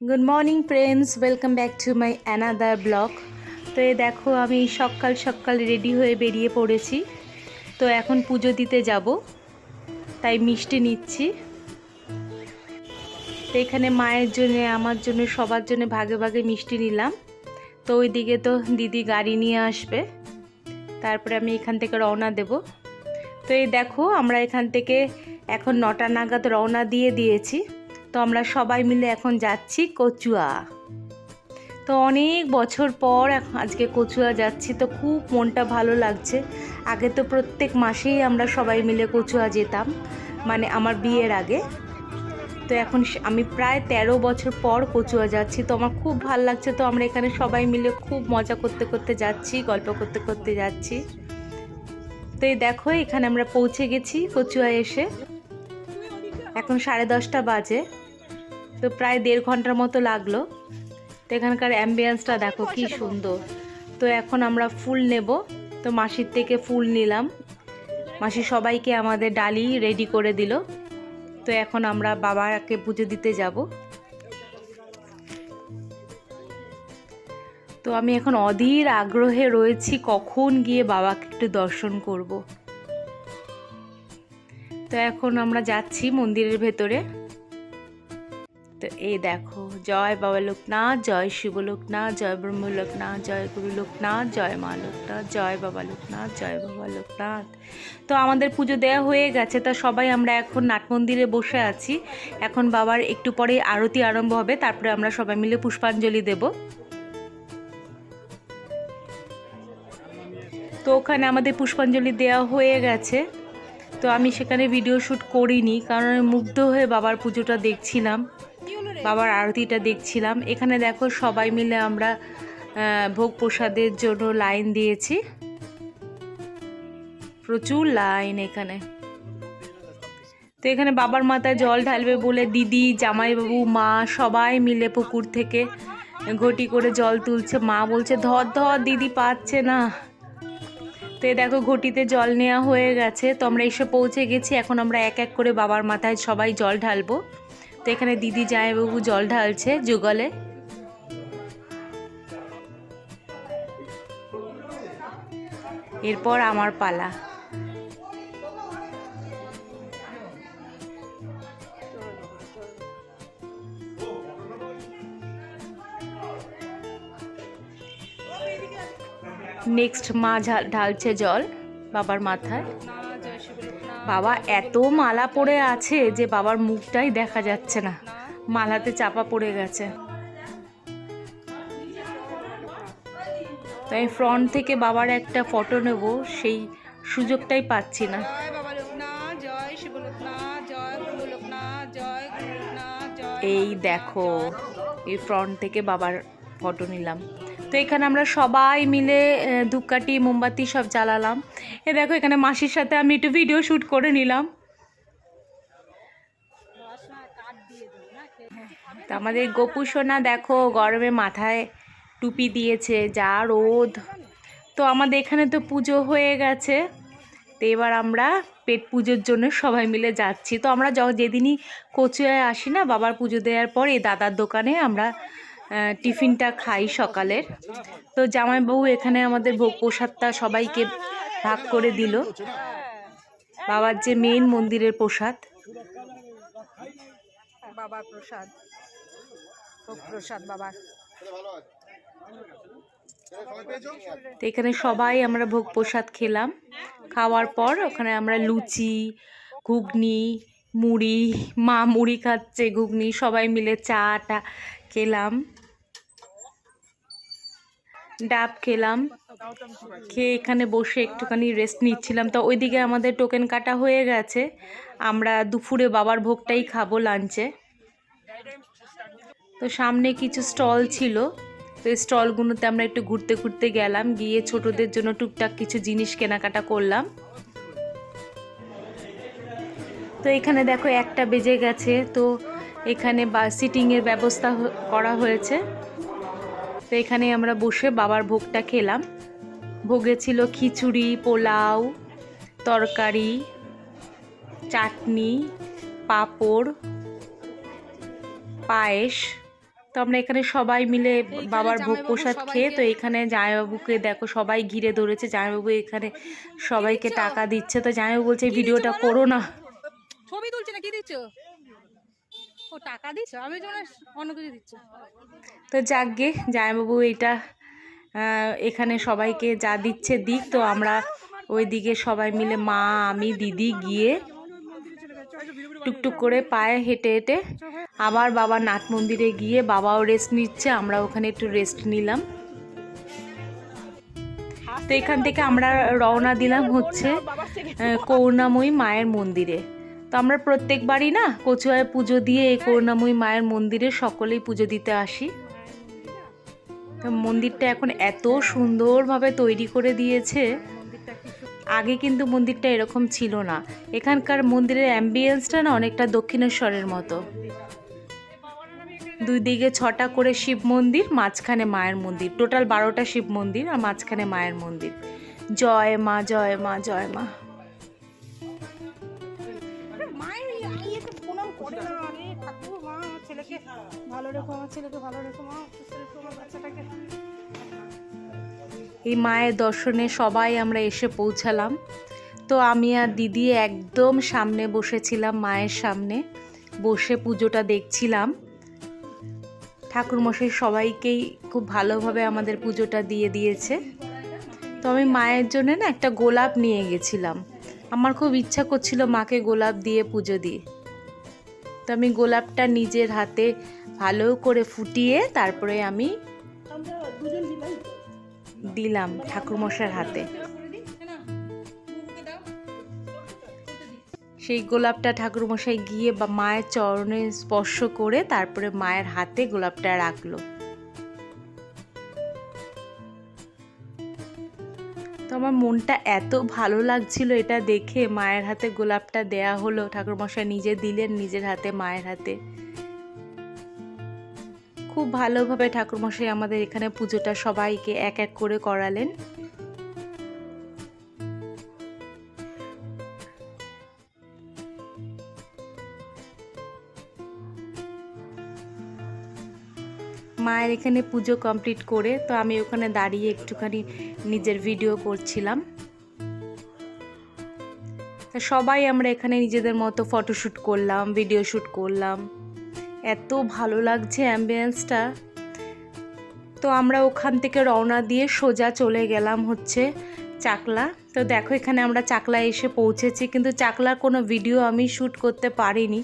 Good morning friends welcome back to my another blog তো এই দেখো, আমি সকাল সকাল রেডি হয়ে বেরিয়ে পড়েছি। তো এখন পুজো দিতে যাব, তাই মিষ্টি নিচ্ছি। তো এখানে মায়ের জন্য, আমার জন্য, সবার জন্য ভাগে ভাগে মিষ্টি নিলাম। তো ওইদিকে তো দিদি গাড়ি নিয়ে আসবে। তারপরে আমি এখান থেকে রওনা দেব। তো এই দেখো, আমরা এখান থেকে এখন নটা নাগাদ রওনা দিয়ে দিয়েছি। তো আমরা সবাই মিলে এখন যাচ্ছি কচুয়া। তো অনেক বছর পর আজকে কচুয়া যাচ্ছি, তো খুব মনটা ভালো লাগছে। আগে তো প্রত্যেক মাসেই আমরা সবাই মিলে কচুয়া যেতাম মানে আমার বিয়ের আগে। তো এখন আমি প্রায় তেরো বছর পর কচুয়া যাচ্ছি, তো আমার খুব ভালো লাগছে। তো আমরা এখানে সবাই মিলে খুব মজা করতে করতে যাচ্ছি, গল্প করতে করতে যাচ্ছি। তো এই দেখো, এখানে আমরা পৌঁছে গেছি কচুয়া এসে। এখন সাড়ে দশটা বাজে। তো প্রায় দেড় ঘণ্টার মতো লাগল। তো এখানকার অ্যাম্বিয়েন্সটা দেখো কি সুন্দর। তো এখন আমরা ফুল নেব। তো মাসির থেকে ফুল নিলাম। মাসি সবাইকে আমাদের ডালি রেডি করে দিল। তো এখন আমরা বাবাকে পুজো দিতে যাব। তো আমি এখন অধীর আগ্রহে রয়েছি কখন গিয়ে বাবাকে একটু দর্শন করব। তো এখন আমরা যাচ্ছি মন্দিরের ভেতরে। তো এই দেখো, জয় বাবা লোকনাথ, জয় শিব লোকনাথ, জয় ব্রহ্ম লোকনাথ, জয় গুরু লোকনাথ, জয় মা লোকনাথ, জয় বাবা লোকনাথ, জয় বাবা লোকনাথ। তো আমাদের পুজো দেওয়া হয়ে গেছে, তা সবাই আমরা এখন নাট মন্দিরে বসে আছি। এখন বাবার একটু পরে আরতি আরম্ভ হবে, তারপরে আমরা সবাই মিলে পুষ্পাঞ্জলি দেব। তো ওখানে আমাদের পুষ্পাঞ্জলি দেওয়া হয়ে গেছে। তো আমি সেখানে ভিডিও শ্যুট করিনি, কারণ মুগ্ধ হয়ে বাবার পুজোটা দেখছিলাম। বাবার আরতিটা দেখছিলাম। এখানে দেখো সবাই মিলে আমরা ভোগ প্রসাদের জন্য লাইন দিয়েছি। প্রচুর লাইন এখানে। তো এখানে বাবার মাথায় জল ঢালবে বলে দিদি, জামাইবাবু, মা সবাই মিলে পুকুর থেকে ঘটি করে জল তুলছে। মা বলছে, ধর ধর, দিদি পাচ্ছে না। তো দেখো ঘটিতে জল নেওয়া হয়ে গেছে। তো আমরা এসে পৌঁছে গেছি। এখন আমরা এক এক করে বাবার মাথায় সবাই জল ঢালবো। তো এখানে দিদি জামাইবাবু জল ঢালছে যুগলে। এরপর আমার পালা। নেক্সট মা ঢালছে জল বাবার মাথায়। বাবা এত মালা পড়ে আছে যে বাবার মুখটাই দেখা যাচ্ছে না। মালাতে চাপা পড়ে গেছে। তাই ফ্রন্ট থেকে বাবার একটা ফটো নেব সেই সুযোগটাই পাচ্ছি না। এই দেখো এই ফ্রন্ট থেকে বাবার ফটো নিলাম। তো এখানে আমরা সবাই মিলে ধূপকাঠি, মোমবাতি সব জ্বালালাম। এ দেখো, এখানে মাসির সাথে আমি একটু ভিডিও শ্যুট করে নিলাম। তো আমাদের গোপু সোনা দেখো, গরমে মাথায় টুপি দিয়েছে, যা রোদ। তো আমাদের এখানে তো পুজো হয়ে গেছে। তো এবার আমরা পেট পুজোর জন্য সবাই মিলে যাচ্ছি। তো আমরা যেদিনই কচুয়ায় আসি না, বাবার পুজো দেওয়ার পর এই দাদার দোকানে আমরা টিফিনটা খাই সকালের। তো জামাই বউ এখানে আমাদের ভোগ প্রসাদটা সবাইকে ভাগ করে দিল। বাবার যে মেইন মন্দিরের প্রসাদ। বাবার প্রসাদ। ভোগ প্রসাদ বাবার। তো এখানে সবাই আমরা ভোগ প্রসাদ খেলাম। খাওয়ার পর ওখানে আমরা লুচি ঘুগনি মুড়ি মা মুড়ি খাচ্ছে ঘুগনি সবাই মিলে চাটা খেলাম। ডাব খেলাম। খেয়ে এখানে বসে একটুখানি রেস্ট নিচ্ছিলাম। তো ওইদিকে আমাদের টোকেন কাটা হয়ে গেছে। আমরা দুপুরে বাবার ভোগটাই খাব লাঞ্চে তো সামনে কিছু স্টল ছিল। তো এই স্টলগুলোতে আমরা একটু ঘুরতে ঘুরতে গেলাম। গিয়ে ছোটদের জন্য টুকটাক কিছু জিনিস কেনাকাটা করলাম। তো এখানে দেখো একটা বেজে গেছে। তো এখানে বা সিটিংয়ের ব্যবস্থা করা হয়েছে। তো এখানে আমরা বসে বাবার ভোগটা খেলাম। ভোগে ছিল খিচুড়ি পোলাও তরকারি চাটনি পাঁপড় পায়েস। তো আমরা এখানে সবাই মিলে বাবার ভোগ প্রসাদ খেয়ে তো এখানে জামাইবাবুকে দেখো সবাই ঘিরে ধরেছে। জামাইবাবু এখানে সবাইকে টাকা দিচ্ছে। তো জামাইবাবু বলছে ভিডিওটা? করো না। ছবি তুলছে না কি দিচ্ছ? ও টাকা দিচ্ছ? আমি যেন অন্য কিছু তো এটা এখানে সবাইকে যা দিচ্ছে দিক, তো আমরা ওইদিকে সবাই মিলে মা, আমি, দিদি গিয়ে টুকটুক করে পায়ে হেঁটে হেঁটে আবার বাবা নাট মন্দিরে গিয়ে বাবাও রেস্ট নিচ্ছে, আমরা ওখানে একটু রেস্ট নিলাম। তো এখান থেকে আমরা রওনা দিলাম হচ্ছে করুণাময়ী মায়ের মন্দিরে। আমরা প্রত্যেকবারই না কচুয়ায় পুজো দিয়ে এই করুণাময়ী মায়ের মন্দিরে সকলেই পুজো দিতে আসি। মন্দিরটা এখন এত সুন্দরভাবে তৈরি করে দিয়েছে। আগে কিন্তু মন্দিরটা এরকম ছিল না। এখানকার মন্দিরের অ্যাম্বিয়েন্সটা না অনেকটা দক্ষিণেশ্বরের মতো। দুই দিকে ছটা করে শিব মন্দির, মাঝখানে মায়ের মন্দির। টোটাল বারোটা শিব মন্দির আর মাঝখানে মায়ের মন্দির। জয় মা জয় মা জয় মা। ছেলেকে ভালো রেখো, মা বাচ্চাটাকে। এই মায়ের দর্শনে সবাই আমরা এসে পৌঁছালাম। তো আমি আর দিদি একদম সামনে বসেছিলাম, মায়ের সামনে। বসে পুজোটা দেখছিলাম। ঠাকুরমশাই সবাইকেই খুব ভালোভাবে আমাদের পুজোটা দিয়ে দিয়েছে। তো আমি মায়ের জন্য না একটা গোলাপ নিয়ে গেছিলাম। আমার খুব ইচ্ছা করছিল মাকে গোলাপ দিয়ে পুজো দিয়ে। তো আমি গোলাপটা নিজের হাতে ভালো করে ফুটিয়ে তারপরে আমি দিলাম ঠাকুরমশার হাতে। সেই গোলাপটা ঠাকুরমশাই গিয়ে বা মায়ের চরণে স্পর্শ করে তারপরে মায়ের হাতে গোলাপটা রাখল। তো আমার মনটা এত ভালো লাগছিল এটা দেখে মায়ের হাতে গোলাপটা দেয়া হলো। ঠাকুরমশাই নিজে দিলেন নিজের হাতে, মায়ের হাতে। খুব ভালোভাবে ঠাকুরমশাই আমাদের এখানে পুজোটা সবাইকে এক এক করে করালেন। মায়ের এখানে পুজো কমপ্লিট করে, তো আমি ওখানে দাঁড়িয়ে একটুখানি নিজের ভিডিও করছিলাম। সবাই আমরা এখানে নিজেদের মতো ফটোশ্যুট করলাম, ভিডিও শ্যুট করলাম। এত ভালো লাগছে অ্যাম্বিয়েন্সটা তো আমরা ওখান থেকে রওনা দিয়ে সোজা চলে গেলাম হচ্ছে চাকলা। তো দেখো এখানে আমরা চাকলা এসে পৌঁছেছি, কিন্তু চাকলার কোনো ভিডিও আমি শ্যুট করতে পারিনি,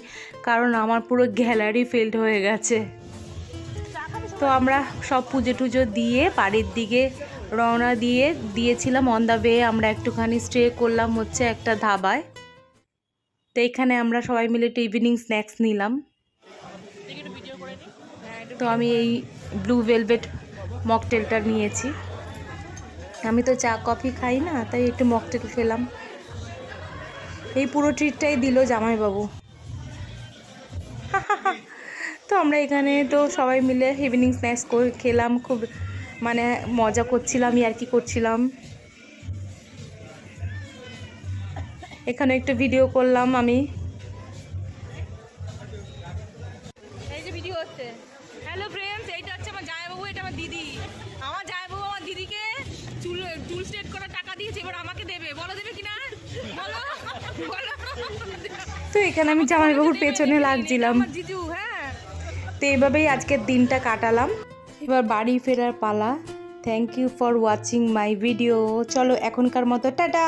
কারণ আমার পুরো গ্যালারি ফিল্ড হয়ে গেছে। তো আমরা সব পুজো টুজো দিয়ে বাড়ির দিকে রওনা দিয়ে দিয়েছিলাম। অন দ্য আমরা একটুখানি স্টে করলাম হচ্ছে একটা ধাবায়। তো এখানে আমরা সবাই মিলে একটু ইভিনিং স্ন্যাক্স নিলাম। তো আমি এই ব্লু ভেলভেট মকটেলটা নিয়েছি। আমি তো চা কফি খাই না, তাই একটু মকটেল খেলাম। এই পুরো ট্রিটটাই দিল জামাইবাবু। তো আমরা এখানে তো সবাই মিলে ইভিনিং স্ন্যাক্স খেলাম, খুব মানে মজা করছিলাম আর কি করছিলাম। এখানে একটু ভিডিও করলাম আমি। আমাকে দেবে বলো দেবে কিনা? বলো। বলো তো এখানে আমি জামাইবাবুর পেছনে লাগছিলাম। জিজু হ্যাঁ। তো এইভাবেই আজকের দিনটা কাটালাম। এবার বাড়ি ফেরার পালা। Thank you for watching my video চলো এখনকার মতো টাটা!